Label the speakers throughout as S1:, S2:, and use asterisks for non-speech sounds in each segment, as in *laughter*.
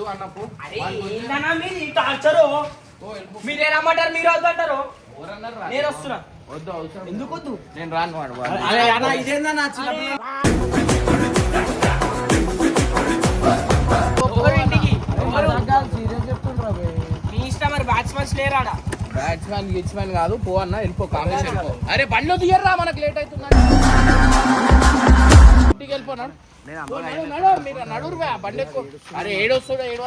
S1: వద్దు అన్నప్పుడు
S2: మీరు రమ్మంటారు మీరు వద్దంటారు నేను వస్తున్నా.
S1: వద్దు అవసరం
S2: ఎందుకు వద్దు?
S1: నేను రాను వాడు
S2: ఇదేందన్నా. మీ ఇష్టం మరి బ్యాట్స్మెన్స్ లేరాడా?
S1: బ్యాట్స్మెన్ గిట్స్మెన్ కాదు. పో అన్న వెళ్ళిపో కాంగ్రెస్ వెళ్ళిపో. అరే బండ్లో తీయర్రా మనకు లేట్ అవుతుంది *laughs* ఇంటికి వెళ్ళిపోనాడు అరే ఏడొస్తాడు ఏడు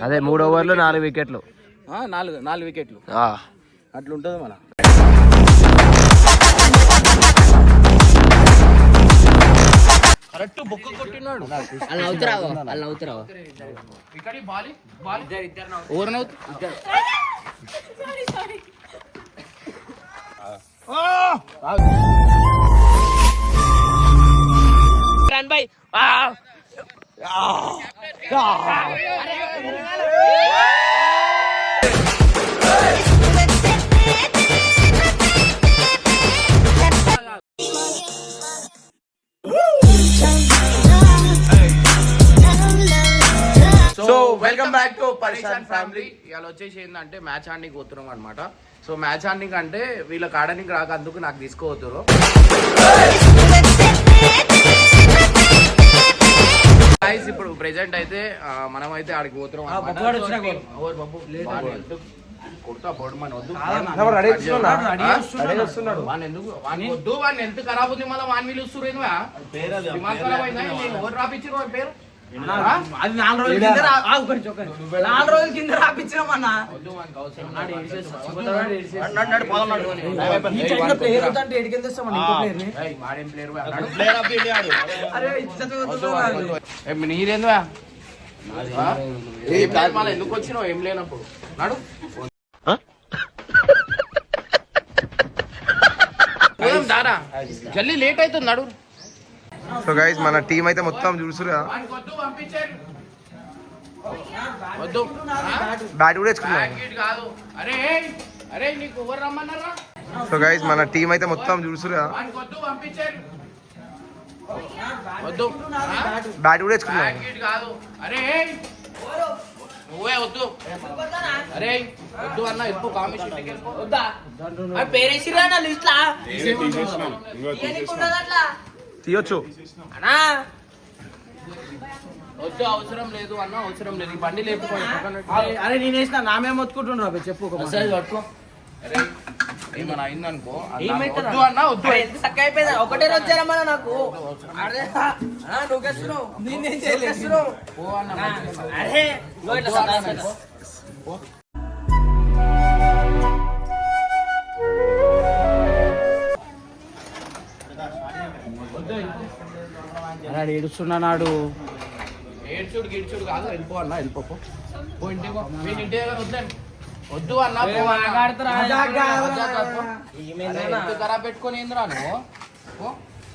S3: అదే మూడు ఓవర్లు నాలుగు వికెట్లు.
S1: ఆ, నాలుగు నాలుగు వికెట్లు.
S3: ఆ.
S1: అట్లుంటుంది మన కరెక్ట్ బొక్క కొట్టినాడు.
S2: వాళ్ళు అవుతురావు? వాళ్ళు అవుతురావు?
S1: ఇక్కడ బాలి బాలి. ఓవర్ నవ్వు.
S2: Run bye.
S1: So welcome back to పరిశాన్ ఫ్యామిలీ ఇవాళ వచ్చేసి ఏంటంటే మ్యాచ్ ఆడడానికి పోతున్నాం అనమాట సో మ్యాచ్ ఆడడానికి అంటే వీళ్ళకి ఆడడానికి రాక అందుకు నాకు తీసుకోవద్దురు గైస్ ఇప్పుడు ప్రెసెంట్ అయితే మనం అయితే ఆడికి పోతున్నాం అన్నమాట. ఎందుకు? కొడతా బోర్డు మన వద్దు వాడిని ఎందుకు వాడిని వద్దు వాడిని ఎంత ఖరాబ్ ఉంది మళ్ళీ వాడిని పిలుస్తున్నారు? దిమాగ్ ఖరాబ్ అయిందా? ఏంది? ఎవరు రాపిచ్చిర్రు వాడి పేరు?
S2: అది నాలుగు రోజుల కింద. నాలుగు రోజుల కింద రాపించినామన్నా
S1: ఎందుకు వచ్చినావు? ఏం లేనప్పుడు. నడు దారా? జల్దీ లేట్ అవుతుంది నడు
S3: సో గైస్ మన టీం అయితే మొత్తం చూసురా
S1: ఆ?
S3: బ్యాట్ కూడా వేసుకున్నాం.
S1: కాదు.
S3: సో గైస్ మన టీం అయితే మొత్తం చూసురా
S1: ఆ?
S3: బ్యాట్ కూడా వేసుకున్నాం.
S1: కాదు. నువ్వే వద్దు. అరే వద్దు అన్న వెళ్ళిపో కాంబినేషన్
S2: వద్దా? పేరేసిరా నా లిస్ట్ లా
S3: తీయొచ్చు.
S2: అన్నా!
S1: వద్దు అవసరం లేదు అన్న అవసరం లేదు. ఈ బండి పెట్టు.
S2: అరే, నేను వేసిన నామే మొత్తుకుంటున్నా చెప్పు ఒక మాట.
S1: అరే ఏమన్నా అయిందనుకో. అన్న? వద్దు అన్న
S2: చక్కగా అయిపోయింది? ఒకటే రోజు చేరమ్మా నాకు. అరే ఆ, నువ్వు. అరే ఏడుస్తున్నాడు
S1: ఏడ్చుడు గిడ్చుడు కాదు వెళ్ళిపో అన్న వెళ్ళిపో పో. పో ఇంటికి పో. వీని ఇంటి దగ్గర వద్దు వద్దు అన్న ఖరాబ్ పెట్టుకొని ఏందిరా నువ్వు? పో.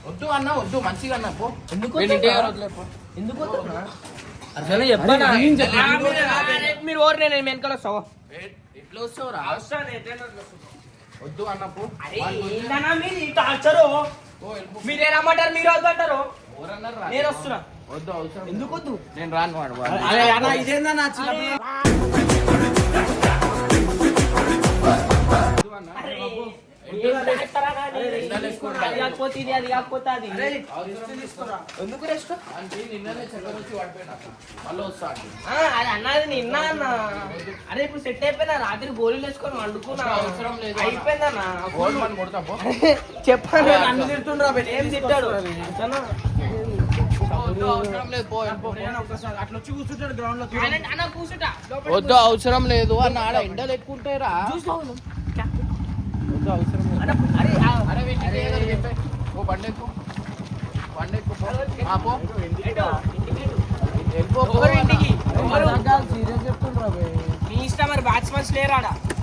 S1: వద్దు అన్న వద్దు మంచిగా అన్న పో.
S2: ఎందుకు
S1: వీని ఇంటి దగ్గర
S2: వద్దు?
S1: వదిలే, పో.
S2: ఎందుకు అసలు చెప్పనా. మీరు ఓరు నేను వెనకాల వస్తావా
S1: ఎట్లా వస్తావురా? వద్దు అన్న పో.
S2: అరే
S1: వాడికి వద్దు.
S2: ఏందన్నా మీరు రమ్మంటారు మీరు వద్దంటారు? నేను వస్తున్నా.
S1: వద్దు అవసరం
S2: ఎందుకు వద్దు?
S1: నేను రాను వాడు
S2: ఇదేందన్నా చిన్న కాకపోతే ఇది అది కాకపోతే అది. ఎందుకు రెస్ట్
S1: అంటే నిన్ననే చక్కెర వచ్చి పడిపోయినా. మళ్ళీ వస్తా అంటే
S2: అది అన్నది నిన్న అన్న. అరే ఇప్పుడు సెట్ అయిపోయినా రాత్రి గోళీలు వేసుకొని వండుకున్నా.
S1: అవసరం లేదు అన్న.
S2: అయిపోయిందన్న చెప్పాను. నన్ను తిడుతుండ్రా ఏం తిట్టాడు?
S1: వద్దు అవసరం లేదు పో వెళ్ళిపో, పో.
S2: అట్లా వచ్చి కూర్చుంటాడు గ్రౌండ్లో అన్న, అన్న కూర్చుంటా. లోపల
S1: వద్దు అవసరం లేదు అన్న ఆడ ఎండలు ఎక్కువ ఉంటాయిరా.
S2: చూసుకోవాలి
S1: వద్దు అవసరం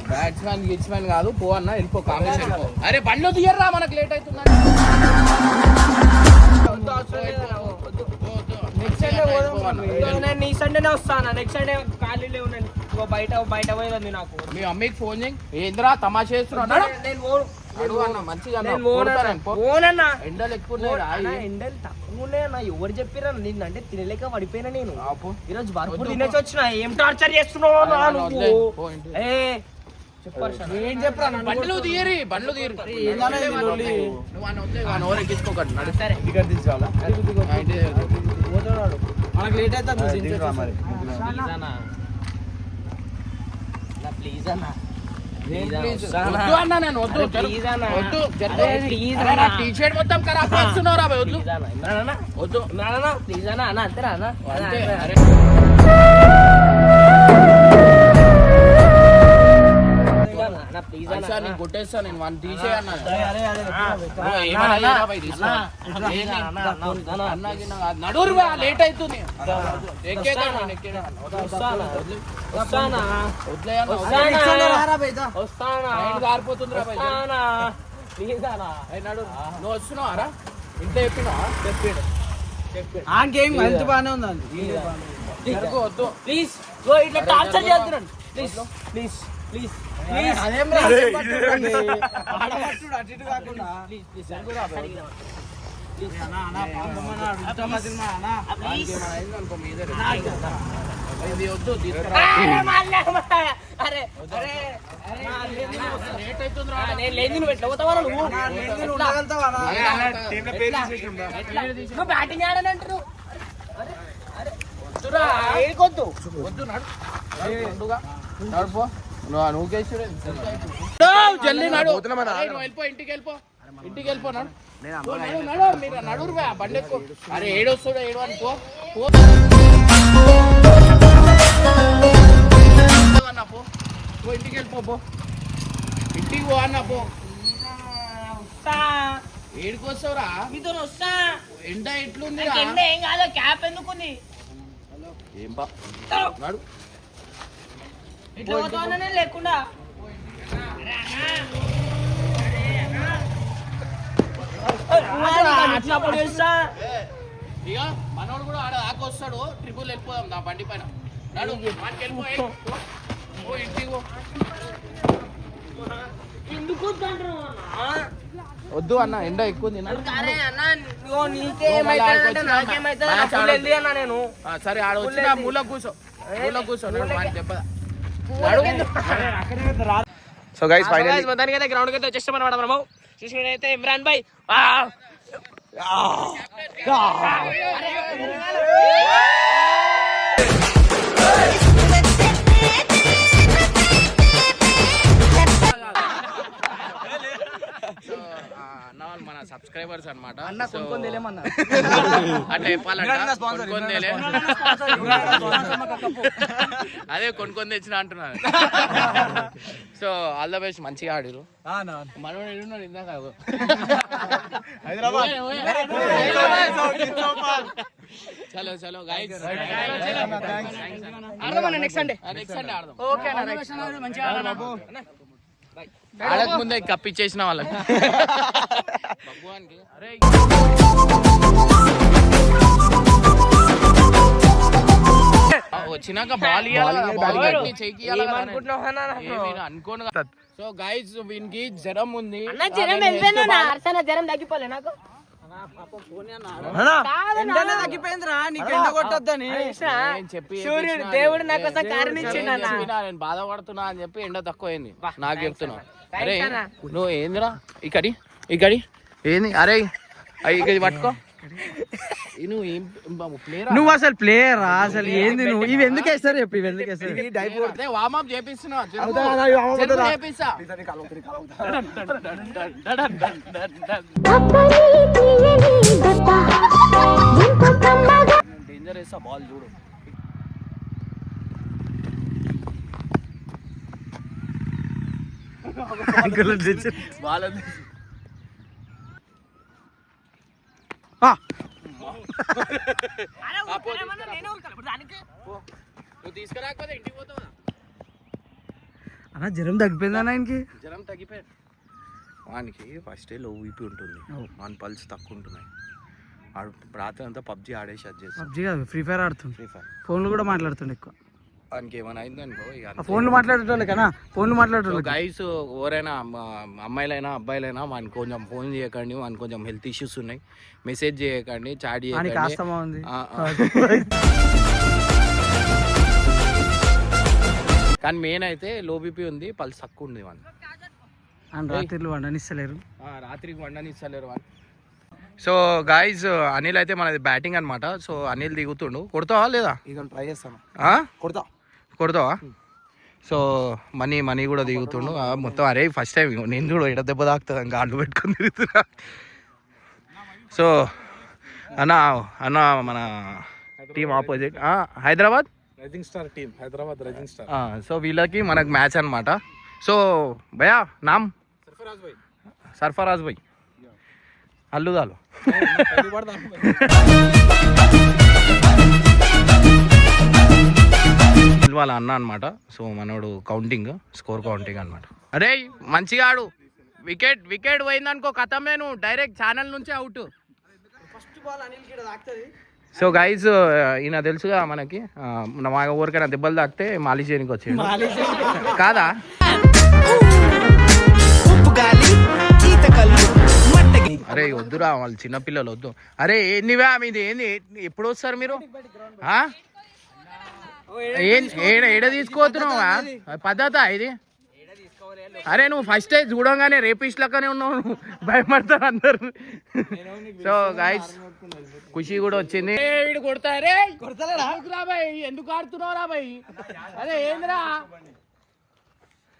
S1: బ్యాట్స్మెన్ గిట్స్మెన్ కాదు పో అన్న వెళ్ళిపో కాంగ్రెస్ వెళ్ళిపో అరే బండ్లో తీయర్రా మనకు లేట్ అవుతుంది
S2: నీ సండేనే వస్తాను? నెక్స్ట్ సండే బయట బయట నాకు.
S1: మీ అమ్మకి ఫోన్ చేయి. ఏంద్రా తమాషా చేస్తున్నాడు
S2: నేను
S1: అన్న మంచిగా. ఎండలు ఎక్కువ.
S2: ఎండలు తక్కువనే అన్న. ఎవరు చెప్పిరా నిన్ను అంటే తినలేక పడిపోయినా నేను. ఈరోజు బర్ఫు తినేసి వచ్చిన. ఏం టార్చర్ చేస్తున్నావు నువ్వు. ఏ చెప్పారు సార్ ఏం చెప్పరా
S1: బండ్లు తీయరి బండ్లు తీయరు? నువ్వు అని ఎక్కించుకోకండి.
S2: సరే.
S1: దగ్గర.
S2: మనకు లేట్ అవుతుంది ప్లీజ్ అన్న.
S1: టీ-షర్ట్ మొత్తం ఖరాబ్ చేస్తున్నావు రా వద్దు. వద్దు.
S2: అంతేరా అన్న? అన్న, అన్న, అన్న
S1: గిన్న కాదు. నడురు లేట్ అవుతుంది నేను. నువ్వు వస్తున్నావా రా ఇంట్లో చెప్పినావా చెప్పాడు
S4: ఆంకేం హెల్త్ బాగానే
S1: జరుగు, వద్దు
S2: ప్లీజ్ గో ఇట్లా టార్చర్ చేస్తున్నాను ప్లీజ్ ప్లీజ్ ప్లీజ్
S1: ఇది వద్దు
S2: అరే అరే నువ్వు బ్యాటింగ్ ఆడనంటారు
S1: వద్దురా.
S2: ఏడుకొద్దు?
S1: వద్దు నడు. నడుపో. నువ్వు నువ్వు కేసుడు జల్దీ నడు వెళ్ళిపో ఇంటికి వెళ్ళిపో. ఇంటికి వెళ్ళిపో నడు. మీరు నడురు బా, బండి ఎక్కువ. అరే ఏడొస్తాడు ఏడు అని పో. పో. అన్న పో. పో ఇంటికి వెళ్ళిపో పో. ఇంటికి పో అన్న పో. ఏడికి వస్తావురా
S2: మీతో వస్తా
S1: ఎండ ఎట్లుంది
S2: ఎండ ఏం కాదు క్యాప్ ఎందుకుంది?
S1: ఏం బా నడు.
S2: ఇట్లా చేస్తా.
S1: ఇక మనోడు కూడా ఆడ దాకా వస్తాడు. ట్రిపుల్ వెళ్ళిపోదాం నా బండి పైన. నడు ఇంటికి
S2: ఎందుకు?
S1: వద్దు అన్న ఎండ ఎక్కువ సరే ఆడ వచ్చిన మూల కూర్చో మూల కూర్చో చెప్పదా.
S3: సో గైస్ ఫైనల్
S2: మొత్తానికి అయితే గ్రౌండ్ అయితే వచ్చేస్తాం అనమాట మనము. చూసుకున్నైతే ఇమ్రాన్ భాయ్.
S1: సో, సబ్స్క్రైబర్స్ అనమాట అట్లా చెప్పాలంట. అదే కొనుక్కొని తెచ్చిన అంటున్నాను. సో ఆల్ ద బెస్ట్ మంచిగా ఆడిరు. మనోడు ఎడున్నాడు ఇందాక.
S4: హైదరాబాద్.
S1: చలో చలో గైస్
S2: ఆడదాం నెక్స్ట్ సండే
S1: నెక్స్ట్ సండే ఆడదాం.
S2: ఓకే అన్న మంచిగా
S1: ఆడక ముందే కప్పిచ్చేసిన వాళ్ళకి వచ్చినాక బాల్? అనుకోను సో గైస్ వీనికి జ్వరం ఉంది.
S2: జ్వరం తగ్గిపోలే నాకు.
S4: ఎండనే తగ్గిపోయిందిరా నీకు ఎండ కొట్టొద్దని?
S1: నేను చెప్పి
S2: సూర్యుడు దేవుడు
S1: అని.
S2: నా కోసం కారణించిండు
S1: నేను బాధపడుతున్నా అని చెప్పి ఎండ తక్కువైంది. నాకు చెప్తున్నా. అరే. నువ్వు ఏందిరా? ఇక్కడి ఇక్కడి? ఏంది? అరే ఇక్కడ పట్టుకో. నువ్వు
S4: అసలు ప్లేయర్ అసలు ఏంది నువ్వు? ఇవి ఎందుకు వేస్తారు చెప్పు ఇవి ఎందుకు వేస్తారు?
S1: వామప్ చేపిస్తున్నావు
S4: అవుతా, అవుతా, ఇవి warm up అవుతుందా?
S1: చేపిస్తా. డేంజర్ వేస్తా బాల్ చూడు. బాల్ అది. ఆ, పో, పో. నువ్వు తీసుకురాకపోతే ఇంటికి పోతావా
S4: అన్న జ్వరం తగ్గిపోయిందన్న ఆయనకి?
S1: జ్వరం తగ్గిపోయాడు వానికి ఫస్ట్లో ఊపి ఉంటుంది. వాని పల్స్ తక్కువ ఉంటున్నాయి. ఆడు రాత్రి అంతా పబ్జి ఆడేసి అది చేసి
S4: పబ్జి కాదు ఫ్రీ ఫైర్ ఆడుతుంది.
S1: ఫ్రీ ఫైర్
S4: ఫోన్లు కూడా మాట్లాడుతుండే ఎక్కువ.
S1: వానికి ఏమైనా
S4: ఫోన్లు మాట్లాడేటోళ్ళే కదా ఫోన్లు మాట్లాడేటోళ్ళకి
S1: గైస్ ఎవరైనా అమ్మ- అమ్మాయిలైనా అబ్బాయిలైనా మనకి కొంచెం ఫోన్ చేయకండి మనకి కొంచెం హెల్త్ ఇష్యూస్ ఉన్నాయి. మెసేజ్ చేయకండి చాట్ చేయకండి. *laughs* కానీ మెయిన్ అయితే లో బీపీ ఉంది పల్స్ తక్కువ ఉంది
S4: అని రాత్రిళ్ళు వండనిస్తలేరు.
S1: ఆ, రాత్రికి వండని ఇస్తలేరు వాళ్ళు సో గాయస్ అనిల్ అయితే మనది బ్యాటింగ్ అన్నమాట. సో అనిల్ దిగుతుండు. కొడతావా లేదా?
S2: ఇక ట్రై చేస్తాను.
S1: ఆ?
S2: కొడతా.
S1: కొడతావా? సో మనీ మనీ కూడా దిగుతుండు. మొత్తం అరే ఫస్ట్ టైం నేను కూడా ఎడ దెబ్బ తాకుతుంది గాళ్ళు పెట్టుకొని తిరుగుతున్నా. సో అన్న అన్న మన team opposite
S2: Hyderabad? Rising star team Hyderabad rising
S1: star so వీళ్ళకి మనకు మ్యాచ్ అన్నమాట. సో భయా నామ్?
S2: సర్ఫరాజ్ భాయ్
S1: సర్ఫరాజ్ భాయ్ అల్లుగాలు వాళ్ళ అన్న అనమాట సో మనోడు కౌంటింగ్ స్కోర్ కౌంటింగ్ అనమాట అరే మంచిగా ఆడు వికెట్ వికెట్ పోయిందనుకో కథమే నువ్వు డైరెక్ట్ ఛానల్ నుంచి అవుట్ సో గైజ్ ఈయన తెలుసుగా మనకి మా ఊరికైనా దెబ్బలు తాకితే మాలిష్ చేయడానికి వచ్చాడు. కాదా? అరే వద్దురా వాళ్ళు చిన్నపిల్లలు వద్దు. అరే ఏందివా మీది ఏంది? ఎప్పుడు వస్తారు మీరు? ఏడ ఏడ తీసుకోవద్దున్నావా పద్ధత ఇది? అరే నువ్వు ఫస్ట్ చూడంగానే రేపిస్ట్ లెక్కనే ఉన్నావు నువ్వు. భయపడతారు అందరు. సో గాయస్ ఖుషి కూడా వచ్చింది. ఏ, వీడు కొడతా రే రా. బాయ్? ఎందుకు ఆడుతున్నావు రా బాయ్? అరే ఏందిరా?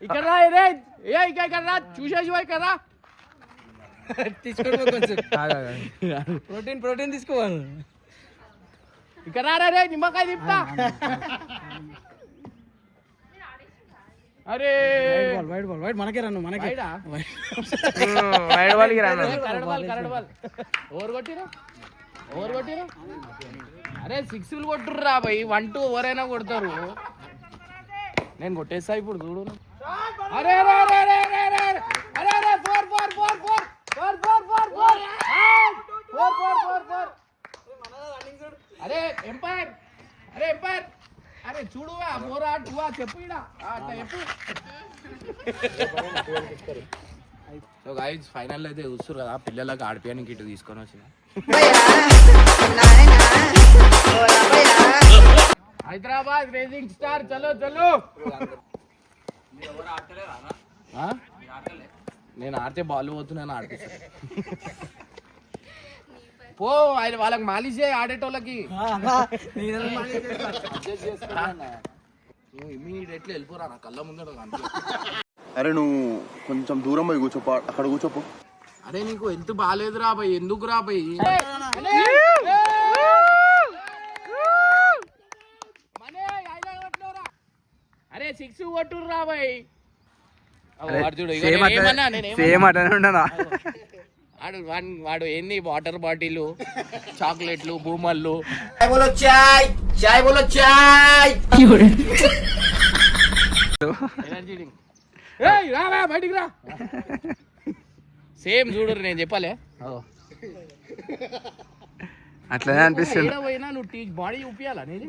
S1: ఇక్కడ రా రే. ఏ ఇక ఇక్కడ రా. చూసేసి ఇక్కడ రా. *laughs*
S4: తీసుకోండి ప్రోటీన్ ప్రోటీన్ తీసుకోవాలి
S1: ఇక్కడ రా రే నిమ్మకాయ తిప్పుతా. అరే.
S4: వైట్ బాల్ వైట్ మనకే రన్ను మనకే
S3: వైడ్ వాళ్ళకి రాను
S1: కరడ్ బాల్ కరడ్ బాల్. ఓవర్ కొట్టిరా ఓవర్ కొట్టిరా అరే సిక్స్ కొట్టుర్రా భయ్ వన్ టూ ఎవరైనా కొడతారు. నేను కొట్టేస్తా ఇప్పుడు చూడు. అరే అరే అరే అరే అరే అరే అరే అరే four four four four. Four four four four. Four four four four. అరే ఎంపైర్! అరే ఎంపైర్! అరే చూడువా ఫోర్ ఆ టూ ఆ చెప్పు అట్లా చెప్పు. సో గైస్ ఫైనల్ అయితే చూస్తారు కదా పిల్లలకు ఆడిపోయానికి ఇటు తీసుకొని వచ్చిన. హైదరాబాద్ రేసింగ్ స్టార్ చలో చలో? నేను ఆడితే బాల్ పోతున్నాను ఆడిపిస్తా. పో ఆయన వాళ్ళకి మాలిష్ చేయి ఆడేటోళ్ళకి. నువ్వు ఇమీడియట్లీ వెళ్ళిపోరా నా కళ్ళ ముందర.
S5: అరే నువ్వు కొంచెం దూరం పోయి కూర్చోపో అక్కడ కూర్చోపో.
S1: అరే నీకు హెల్త్ బాగాలేదు రా భయ్? ఎందుకు రా భయ్ అరే సిక్స్ కొట్టురు రా భయ్ చూడు ఇగో
S3: సేమ్? సేమ్ అటనే ఉండనా?
S1: వాడు వాన్- వాడు ఏంది వాటర్ బాటిల్ చాక్లెట్లు భూమల్లు ఎనర్జీ డ్రింక్. ఏయ్, రా రా, బయటికి రా. సేమ్ చూడు నేను చెప్పాలే.
S3: అట్లనే అనిపిస్తుంది.
S1: ఏడ పోయినా నువ్వు టీ బాడీ చూపియాలా నీది?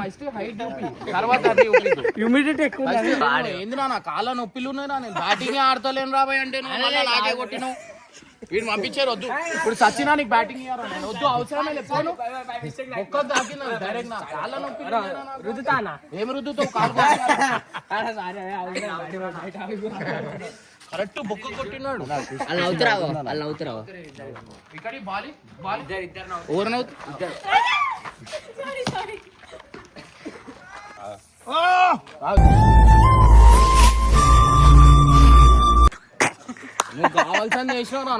S1: ఫస్ట్ హైట్ చూపి తర్వాత అది చూపి
S4: హ్యూమిడిటీ ఎక్కువ
S1: ఏంది నా కాళ్ళ నొప్పిలు ఉన్నాయి నేను బ్యాటింగ్ ఆడతలేను రాబోయ్ అంటే నువ్వు మళ్ళా కొట్టినావు. వీడు పంపించారు వద్దు. ఇప్పుడు సచినా నీకు బ్యాటింగ్ వద్దు అవసరమే లేదు. పోను. ఒక్క దాకిన డైరెక్ట్ నా కాళ్ళ నొప్పి
S4: రుద్దుతానా?
S1: ఏం రుద్దుతావు? కాలు *laughs* కరెక్ట్ బొక్క కొట్టినాడు.
S4: అలా అవుతురావు? అలా అవుతురావు?
S1: ఇక్కడ బాలి బాలి. ఓవర్ నవ్వు. నువ్వు? కావాల్సింది చేసినావు.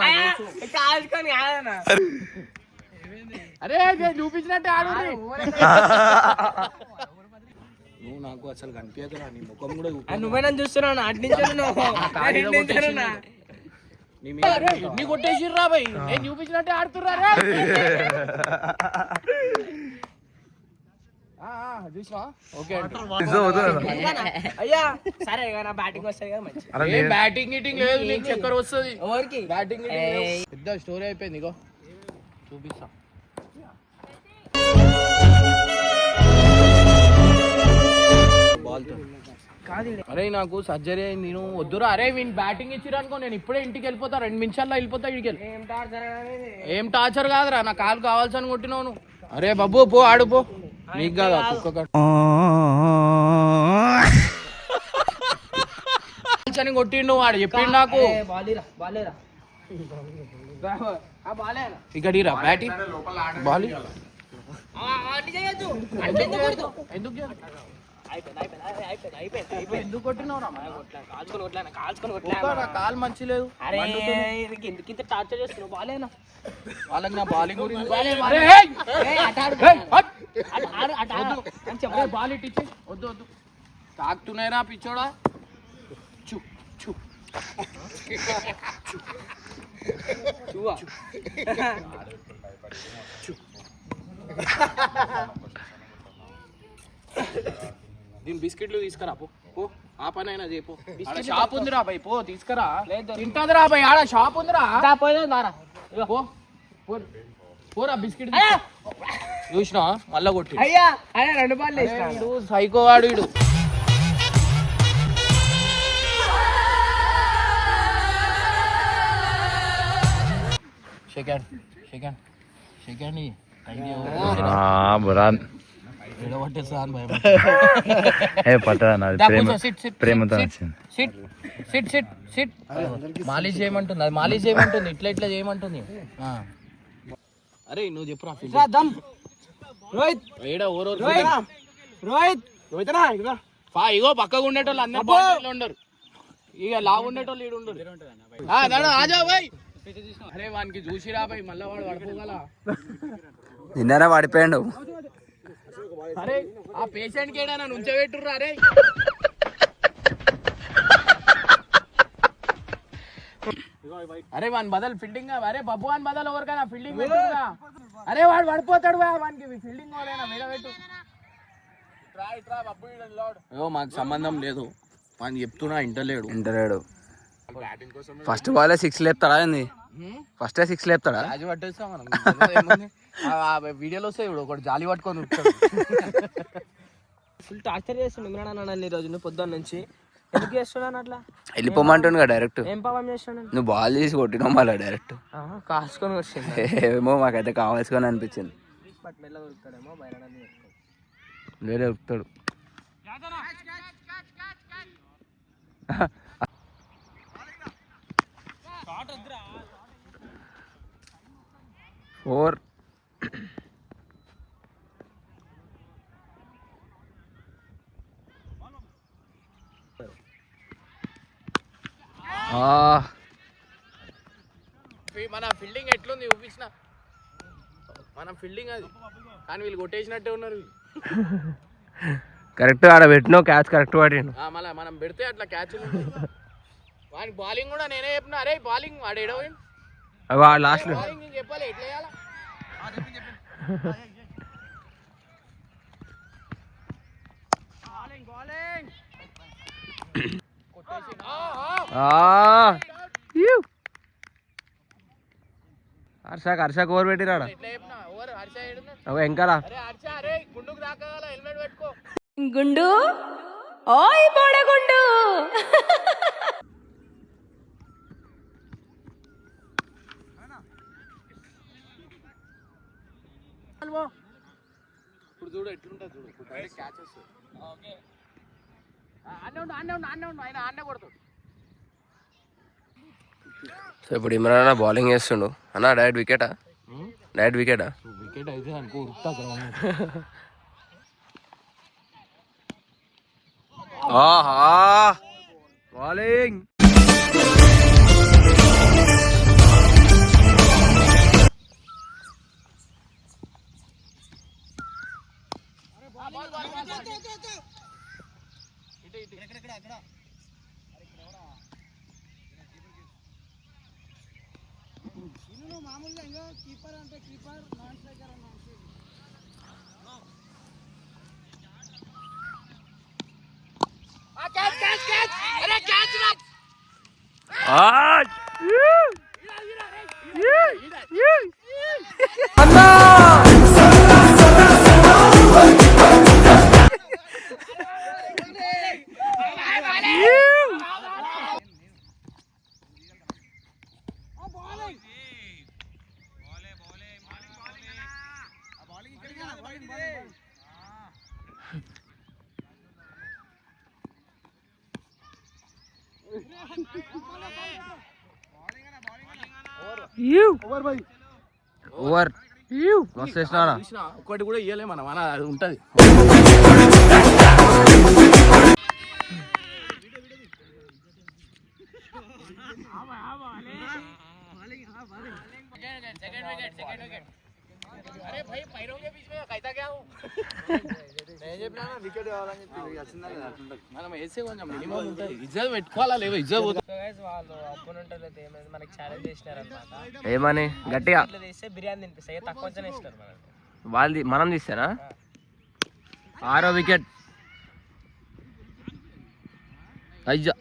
S4: కాల్చుకొని కాదన్నా.
S1: అరే చూపించినట్టే ఆడు నువ్వు నాకు అసలు కనిపించదురా నీ ముఖం కూడా చూపించదు.
S4: నువ్వేనా చూస్తున్నావు అటు నుంచి నువ్వు.
S1: నీ కొట్టేసిర్రా భయ్ నేను చూపించినట్టే ఆడుతుర్రా రే. *laughs* ఆ, ఆ, చూసినావా? ఓకే
S4: అయ్యా సరే బ్యాటింగ్ వస్తుంది కదా మంచి
S3: అరే
S1: ఏ బ్యాటింగ్ గిటింగ్ లేదు నీకు చక్కర వస్తుంది.
S4: ఎవరికి?
S1: బ్యాటింగ్ పెద్ద స్టోరీ అయిపోయింది ఇగో. చూపిస్తా. అరే నాకు సర్జరీ అయింది నేను. వద్దురా. అరే వీని బ్యాటింగ్ ఇచ్చిరు అనుకో నేను ఇప్పుడే ఇంటికి వెళ్ళిపోతా. రెండు నిమిషాల్లో వెళ్ళిపోతా ఇంటికి వెళ్ళి.
S2: ఏం టార్చర్ అనేది?
S1: ఏం టార్చర్ కాదురా. నా కాలు కావాల్సని కొట్టినావు నువ్వు. అరే బాబు పో ఆడు పో. నీకు కాదు కుక్క. కావాల్సని కొట్టిండు వాడు. చెప్పిండు నాకు.
S2: ఏ, బాలీరా బాలేరా. ఆ బాలేరా
S1: ఇక్కడిరా బ్యాటింగ్ బాల్.
S2: ఎందుకు?
S1: ఎందుకు చేయరు?
S2: అయిపోయింది అయిపోయింది అయిపోయింది అయిపోయింది అయిపోయింది
S1: ఎందుకు కొట్టినావు
S2: కొట్లా కాల్చుకొని కొట్లా కాల్చుకొని
S1: ఒక్క
S2: కొట్లా
S1: నా కాలు మంచి లేదు
S2: అరే ఇది ఎందుకు ఇంత టార్చర్ చేస్తున్నావు బాలేనా
S1: వాళ్ళకి నా బాలింగ్ గురించి
S2: బాలే,
S1: అరే,
S2: బాలే.
S1: ఏయ్!
S2: ఏయ్, అటు ఆడు.
S1: ఏయ్, హట్!
S2: అటు ఆడు, అటు ఆడు. అని చెప్పు.
S1: అరే, బాల్ ఇటు ఇచ్చేయ్. వద్దు వద్దు తాకుతున్నాయిరా పిచ్చోడా చూ చూ
S2: చూవా. *laughs*
S1: దీని బిస్కెట్లు తీసుకురా పో పో. ఆ పని అయినా చేపో షాప్ ఉందిరా బై పో తీసుకురా.
S2: లేదు.
S1: తింటదిరా బై ఆడ షాప్ ఉందిరా.
S2: దా, పోయేది దారా. ఇదిగో.
S1: పో పో. పోరా బిస్కెట్ చూసినా? మళ్ళా కొట్టి.
S2: అయ్యా! అరే రెండు
S1: సైకో వాడు సెకండ్ సెకండ్ సెకండ్
S3: బురా
S1: ఎడబట్టేస్తా అని భయం
S3: ఏ పట్టదా నాది
S1: దా,
S3: ప్రేమ
S1: కూర్చో, sit, sit,
S3: ప్రేమతో
S1: sit,
S3: వచ్చింది.
S1: సిట్ సిట్ సిట్ సిట్ మాలిష్ చేయమంటుంది అది మాలిష్ చేయమంటుంది ఇట్లా ఇట్లా చేయమంటుంది. ఆ. అరే నువ్వు చెప్పురా
S2: రా, దమ్. రోహిత్.
S1: ఏడా
S2: రోహిత్? రోహిత్.
S1: ఇగో పక్కగా ఉండేటోళ్ళు అందరు ఉండరు. ఇక లావు ఉండేటోళ్ళు ఈడు ఉండరు ఆజా అరే వానికి చూసిరా మళ్ళా వాడు పడిపోగల.
S3: నిన్ననే పడిపోయాడు.
S1: అరే ఆ పేషెంట్కి ఏడైనా నుంచోబెట్టుర్రా అరే. అరే వాని బదల్ ఫీల్డింగ్ అరే బబ్బు అని బదల్ ఎవరికైనా ఫీల్డింగ్ పెట్టురా అరే వాడు పడిపోతాడు బా, వానికి ఫీల్డింగ్ అయ్యో మాకు సంబంధం లేదు. వాని చెప్తున్నా ఇంటలేడు
S3: ఇంటలేడు ఫస్ట్ బాల్ సిక్స్ లేపుతాడా ఏంది? ఫస్ట్ సిక్స్ లేపుతాడా?
S1: వీడియోలో వస్తాయి ఇప్పుడు ఒకటి జాలి పట్టుకొని ఉంటాడు.
S2: ఫుల్ టార్చర్ చేస్తుండు ఇమ్రాన్ అన్న నన్ను ఈ రోజు నువ్వు పొద్దున్న నుంచి. ఎందుకు చేస్తున్నాను అట్లా?
S3: వెళ్ళిపోమంటుండగా డైరెక్ట్
S2: ఏం పాపం చేస్తున్నాను
S3: నువ్వు బాల్ తీసి కొట్టినావు మళ్ళీ డైరెక్ట్
S2: కాసుకొని వచ్చింది
S3: ఏమో మాకైతే కావాల్సుకొని అనిపించింది.
S2: బట్ మెల్ల దొరుకుతాడేమో బయట
S3: వేరే చెప్తాడు ఫోర్.
S1: మన ఫీల్డింగ్ ఎట్లుంది చూపించిన? మన ఫీల్డింగ్ అది. కానీ వీళ్ళు కొట్టేసినట్టే ఉన్నారు.
S3: కరెక్ట్ ఆడ పెట్టినావు క్యాచ్ కరెక్ట్ పడిండు.
S1: మళ్ళా మనం పెడితే అట్లా క్యాచ్ వానికి బౌలింగ్ కూడా నేనే చెప్పిన అరే బౌలింగ్ వాడు ఎడవ?
S3: లాస్ట్
S1: బౌలింగ్ చెప్పాలి? ఎట్లా
S3: హర్షాక్ హర్షాక్ ఓవర్ పెట్టిరాడా?
S1: ఎట్లా
S6: గుండు? ఓయ్ బోడగుండు.
S1: ఇప్పుడు చూడు ఎట్లుంటుంది చూడు. ఇప్పుడు డైరెక్ట్ క్యాచ్ వస్తుంది. ఓకే. అన్నే ఉండు అన్నే ఉండు అన్నే ఉండు ఆయన అన్నే కొడతాడు.
S3: సో ఇప్పుడు ఇమ్రాన్ అన్న బౌలింగ్ చేస్తుండు అన్న డైరెక్ట్ వికెటా డైరెక్ట్ వికెటా
S1: వికెట్ అయితే అనుకో ఉరుకుతా
S3: ఆహా! బౌలింగ్
S1: ఒకటి కూడా ఇయ్యలే మనం. మన అది ఉంటది. మనం వేసే కొంచెం ఇజ్జా పెట్టుకోవాలా ఇజ్జత్ ఇజ్జా లేవు
S2: వాళ్ళు అప్పునుంటారు ఏమైంది? మనకి ఛాలెంజ్ చేసినారు అనమాట
S3: ఏమని? గట్టిగా?
S2: ఇట్లా తీస్తే బిర్యానీ తినిపిస్తాయి తక్కువ వచ్చనే ఇస్తారు మనకి
S3: వాళ్ళది మనం తీస్తానా? ఆరో వికెట్ అయ్యా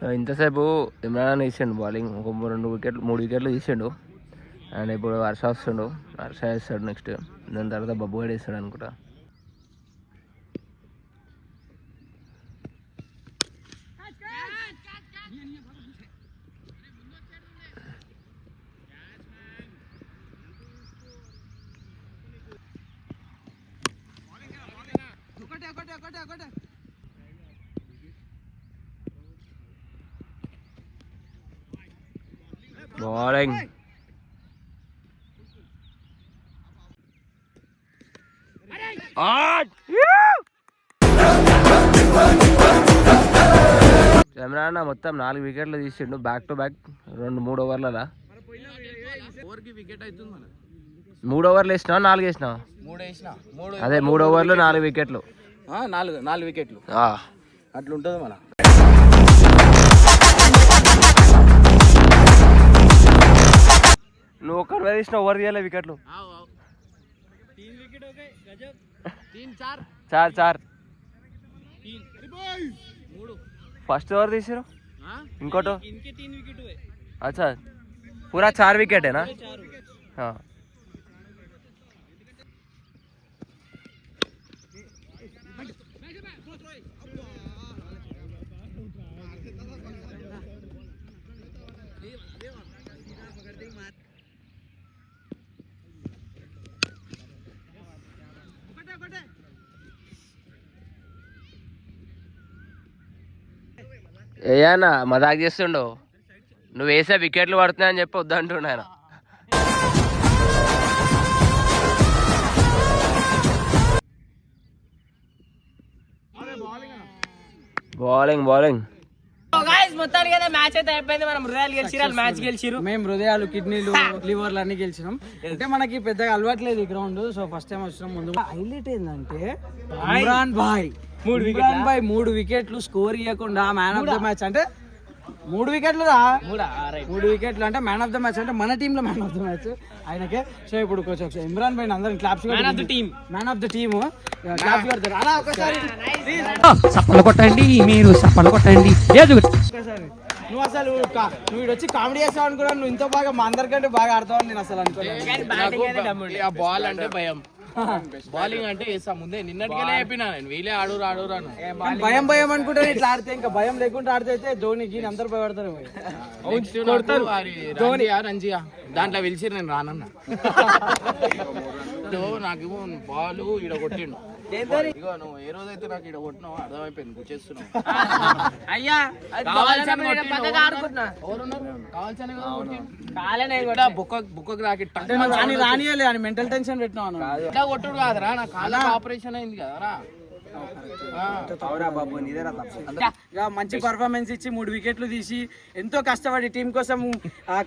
S3: సో ఇంతసేపు ఇమ్రాన్ తీసిండు బౌలింగ్. ఒక రెండు వికెట్లు మూడు వికెట్లు తీసిండు. అండ్ ఇప్పుడు వర్ష వస్తుండు. వర్ష వేస్తాడు నెక్స్ట్. దాని తర్వాత బబ్బు గడి వేస్తాడు అనుకుంటా. బౌలింగ్ ఇమ్రాన్ మొత్తం నాలుగు వికెట్లు తీసిండు బ్యాక్ టు బ్యాక్ రెండు మూడు ఓవర్లలో. మూడు ఓవర్లు వేసినావా నాలుగు వేసినావా?
S1: మూడు వేసిన. మూడు
S3: అదే మూడు ఓవర్లు నాలుగు వికెట్లు
S1: ఆ, నాలుగు నాలుగు వికెట్లు
S3: ఆ.
S1: అట్లుంటుంది మన
S3: నువ్వు ఒక్కరు వేసిన ఓవర్ తీయాలి వికెట్లు? చార్ చార్ ఫస్ట్ ఓవర్ తీసిరు ఇంకోటో? అచ్చా పూరా చార్ వికెటేనా ఏనా మదాక్ చేస్తుండో. నువ్వు వేసే వికెట్లు పడుతున్నాయని చెప్పి వద్దంటుండు ఆయన. బౌలింగ్ బౌలింగ్
S2: మొత్తానికి మ్యాచ్ అయితే అయిపోయింది. మనం హృదయాలు గెలిచిరాలు మ్యాచ్ గెలిచిరు
S4: మేము హృదయాలు కిడ్నీలు లివర్లు అన్ని గెలిచినాం. అంటే మనకి పెద్దగా అలవాట్లేదు ఈ గ్రౌండ్ సో ఫస్ట్ టైం వచ్చినాం ముందు. హైలైట్ ఏంటంటే ఇమ్రాన్ భాయ్ మూడు ఇమ్రాన్ బాయ్ మూడు వికెట్లు స్కోర్ ఇవ్వకుండా మ్యాన్ ఆఫ్ ద మ్యాచ్ అంటే మూడు వికెట్లు రా మూడు వికెట్లు అంటే మ్యాన్ ఆఫ్ ద మ్యాచ్ అంటే మన టీమ్లో మ్యాన్ ఆఫ్ ద మ్యాచ్ ఆయనకే సో ఇప్పుడు కొంచెం ఒకసారి ఇమ్రాన్ భాయ్ అందరం claps man of the team man of the team claps కొడతారు అలా ఒకసారి
S7: చప్పలు కొట్టండి మీరు చప్పలు కొట్టండి. ఏదో
S4: ఒక్కసారి నువ్వు అసలు నువ్వు ఇటు వచ్చి కామెడీ చేస్తావు అనుకున్నా నువ్వు ఇంత బాగా మా అందరికంటే బాగా ఆడతావు నేను అసలు అనుకోలేదు.
S1: నాకు ఆ బాల్ అంటే భయం. బౌలింగ్ అంటే వేస్తా ముందే నిన్నటికెళ్ళే చెప్పినా నేను వీలే ఆడురు ఆడురు అని
S4: కానీ భయం భయం అనుకుంటే ఇట్లా ఆడితే ఇంకా భయం లేకుండా ఆడితే అయితే ధోని గీని అందరు భయపడతారు
S1: అది రంజియా రంజియా. దాంట్లో పిలిచి నేను రానన్న. *laughs* నాకు బాల్ ఈడ కొట్టిండు. ఇగో నువ్వు ఏ రోజైతే నాకు కొట్టినావు అర్థమైపోయింది గుచ్చేస్తున్నావు. *laughs*
S2: అయ్యా
S4: రానియలే అని మెంటల్ టెన్షన్
S1: ఇట్లా కొట్టుడు కాదురా? నా కాళ్ళ ఆపరేషన్ అయింది కదరా.
S4: మంచి పర్ఫార్మెన్స్ ఇచ్చి మూడు వికెట్లు తీసి ఎంతో కష్టపడి టీం కోసం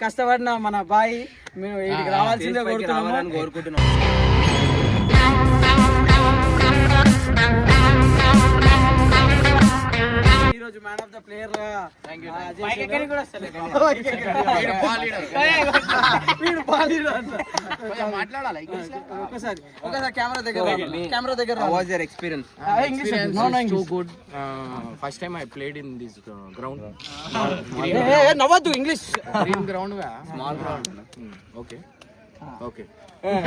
S4: కష్టపడిన మన బాయ్ మేము రావాల్సిందే కోరుతున్నాము. ఈ రోజు మ్యాన్ ఆఫ్ ద ప్లేయర్? ఒకసారి ఒకసారి కెమెరా దగ్గర కెమెరా దగ్గర
S3: experience
S4: English
S1: Experience?
S4: No no
S1: is too
S4: English
S1: good. First time I played in this uh, ground.
S4: నవ్వద్దు English
S1: Green ground, where? small ground. Hmm.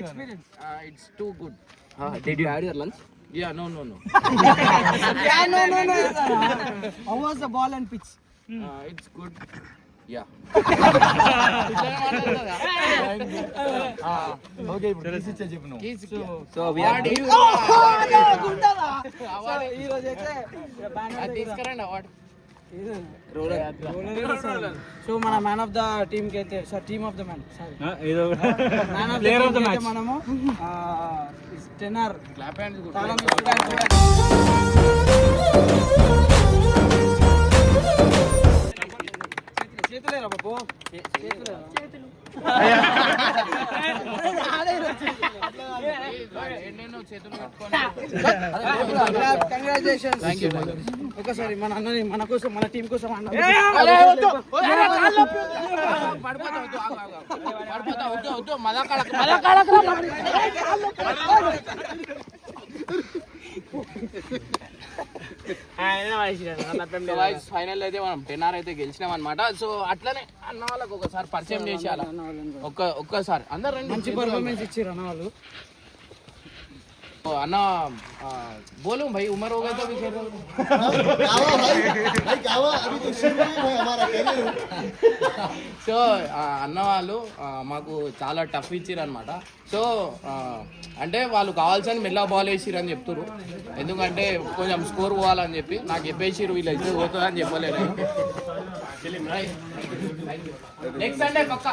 S4: Experience
S1: Uh, it's too good.
S3: Did you had your lunch
S1: yeah no no no
S4: Yeah, no, no, no. How was the ball and pitch?
S1: It's good yeah
S3: so
S4: ఈ రోజు అయితే
S1: తీసుకురండి award
S4: so మన man of the టీమ్కి అయితే sir team of the man man of the match మనము టెన్నర్
S1: clap hands
S4: చేతులేరా బాబు? కంగ్రాచులేషన్స్ ఒకసారి మన అన్నని మన కోసం మన టీం కోసం అన్న.
S1: పడిపోతా వద్దు. వద్దు మదాకాడకు మదాకాడకు ఫైనల్ అయితే మనం టెన్ ఆర్ అయితే గెలిచినాం అనమాట సో అట్లనే అన్న వాళ్ళకి ఒకసారి పరిచయం చేసేయాలి ఒక్క ఒక్కసారి. అందరు
S4: మంచి పర్ఫార్మెన్స్ ఇచ్చారు అన్న వాళ్ళు.
S1: ओ, अन्ना आ, बोलूं भाई उम्र हो गई तो भी खेल रहे हो।
S5: गावा भाई भाई गावा अभी तो शुरू ही है हमारा कैरियर
S1: సో ఆ, అన్న వాళ్ళు ఆ, మాకు చాలా టఫ్ ఇచ్చిర్రు అనమాట సో ఆ, అంటే వాళ్ళు కావాల్సిన మెల్ల బాల్ వేసిర్రు అని చెప్తున్నారు ఎందుకంటే కొంచెం స్కోర్ పోవాలని చెప్పి నాకు చెప్పేసిర్రు వీళ్ళు అయితే పోతుందని చెప్పలేదు నెక్స్ట్ సండే పక్క